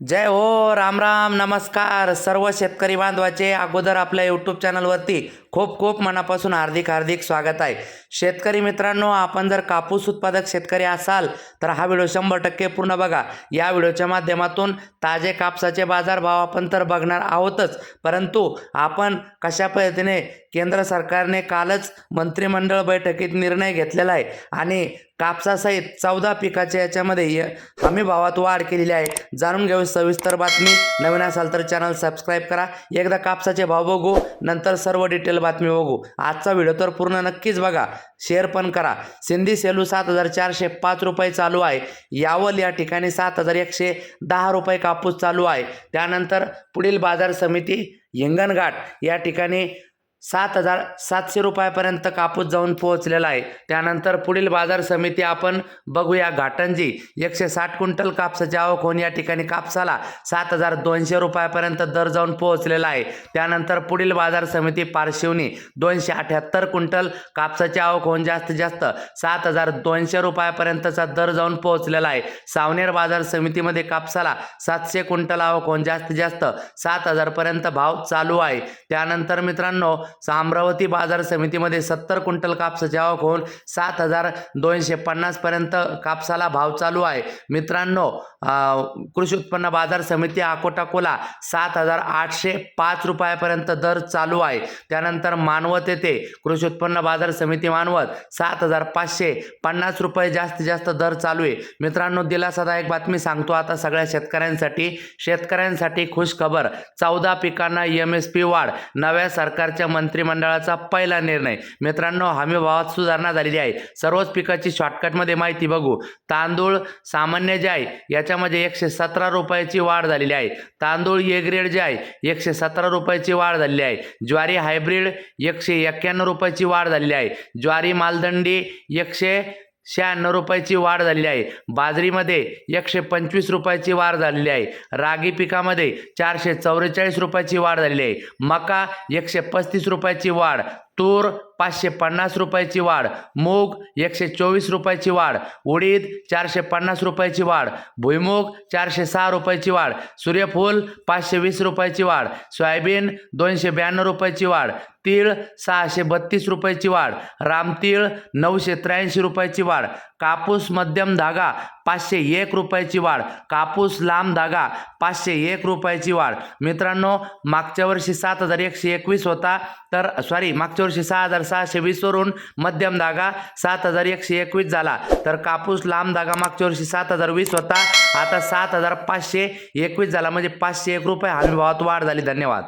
जय हो राम राम नमस्कार. सर्व शेतकरी बांधवाचे अगोदर आपल्या यूट्यूब चॅनलवरती खूप खूप मनापासून हार्दिक हार्दिक स्वागत आहे. शेतकरी मित्रांनो आपण जर कापूस उत्पादक शेतकरी असाल तर हा व्हिडिओ शंभर टक्के पूर्ण बघा. या व्हिडिओच्या माध्यमातून ताजे कापसाचे बाजारभाव आपण तर बघणार आहोतच. परंतु आपण कशा पद्धतीने केंद्र सरकारने कालच मंत्रिमंडळ बैठकीत निर्णय घेतलेला आहे आणि कापसासहित चौदा पिकाच्या याच्यामध्ये य- हमी भावात वाढ केलेली आहे. जाणून घेऊ सविस्तर बातमी. नवीन असाल तर चॅनल सबस्क्राईब करा. एकदा कापसाचे भाव बघू नंतर सर्व डिटेल बातमी बघू. आजचा व्हिडिओ तर पूर्ण नक्कीच बघा. शेअर पण करा. सिंधी सेलू सात हजार चारशे पाच रुपये चालू आहे. यावल या ठिकाणी सात हजार एकशे दहा रुपये कापूस चालू आहे. त्यानंतर पुढील बाजार समिती हिंगणघाट या ठिकाणी सात हजार सातशे रुपयापर्यंत कापूस जाऊन पोहोचलेला आहे. त्यानंतर पुढील बाजार समिती आपण बघूया. घाटंजी एकशे साठ क्विंटल कापसाची आवक होऊन या ठिकाणी कापसाला सात हजार दोनशे रुपयापर्यंत दर जाऊन पोहोचलेला आहे. त्यानंतर पुढील बाजार समिती पारशिवनी दोनशे अठ्याहत्तर क्विंटल कापसाची आवक होऊन जास्तीत जास्त सात हजार दोनशे रुपयापर्यंतचा दर जाऊन पोहोचलेला आहे. सावनेर बाजार समितीमध्ये कापसाला सातशे क्विंटल आवक होऊन जास्तीत जास्त सात हजारपर्यंत भाव चालू आहे. त्यानंतर मित्रांनो अमरावती बाजार समितीमध्ये सत्तर क्विंटल कापसाची आवक होऊन सात हजार दोनशे पन्नासपर्यंत कापसाला भाव चालू आहे. मित्रांनो कृषी उत्पन्न बाजार समिती अकोटाकोला सात हजार आठशे पाच रुपयापर्यंत दर चालू आहे. त्यानंतर मानवत येथे कृषी उत्पन्न बाजार समिती मानवत सात हजार पाचशे पन्नास रुपये जास्तीत जास्त दर चालू आहे. मित्रांनो दिलासादायक बातमी सांगतो आता सगळ्या शेतकऱ्यांसाठी. शेतकऱ्यांसाठी खुश खबर चौदा पिकांना एम एस पी वाढ नव्या सरकारच्या मंत्रिमंडळाचा पहिला निर्णय. मित्रांनो हमी भावात सुधारणा झालेली आहे. सर्वच पिकाची शॉर्टकटमध्ये माहिती बघू. तांदूळ सामान्य जे आहे याच्यामध्ये एकशे सतरा रुपयाची वाढ झालेली आहे. तांदूळ ए ग्रेड जे आहे एकशे सतरा रुपयाची वाढ झालेली आहे. ज्वारी हायब्रिड एकशे एक्क्याण्णव रुपयाची वाढ झालेली आहे. ज्वारी मालदंडी एकशे शहाण्णव रुपयाची वाढ झालेली आहे. बाजरीमध्ये एकशे पंचवीस रुपयाची वाढ झालेली आहे. रागी पिकामध्ये चारशे चौवेचाळीस रुपयाची वाढ झालेली आहे. मका एकशे पस्तीस रुपयाची वाढ. तूर पाचशे पन्नास रुपयाची वाढ. मूग एकशे चोवीस रुपयाची वाढ. उडीद चारशे पन्नास रुपयाची वाढ. भुईमूग चारशे सहा रुपयाची वाढ. सूर्यफूल पाचशे वीस रुपयाची वाढ. सोयाबीन दोनशे ब्याण्णव रुपयाची वाढ. तीळ सहाशे बत्तीस रुपयाची वाढ. रामतीळ नऊशे त्र्याऐंशी रुपयाची वाढ. कापूस मध्यम धागा पाचशे एक रुपयाची वाढ. कापूस लांब धागा पाचशे एक रुपयाची वाढ. मित्रांनो मागच्या वर्षी सात हजार एकशे एकवीस होता. तर सॉरी मागच्या वर्षी सहा हजार सहाशे वीसवरून मध्यम धागा सात हजार एकशे एकवीस झाला. तर कापूस लांब धागा मागच्या वर्षी सात हजार वीस होता. आता सात हजार पाचशे एकवीस झाला. म्हणजे पाचशे एक रुपये हमी भावात वाढ झाली. धन्यवाद.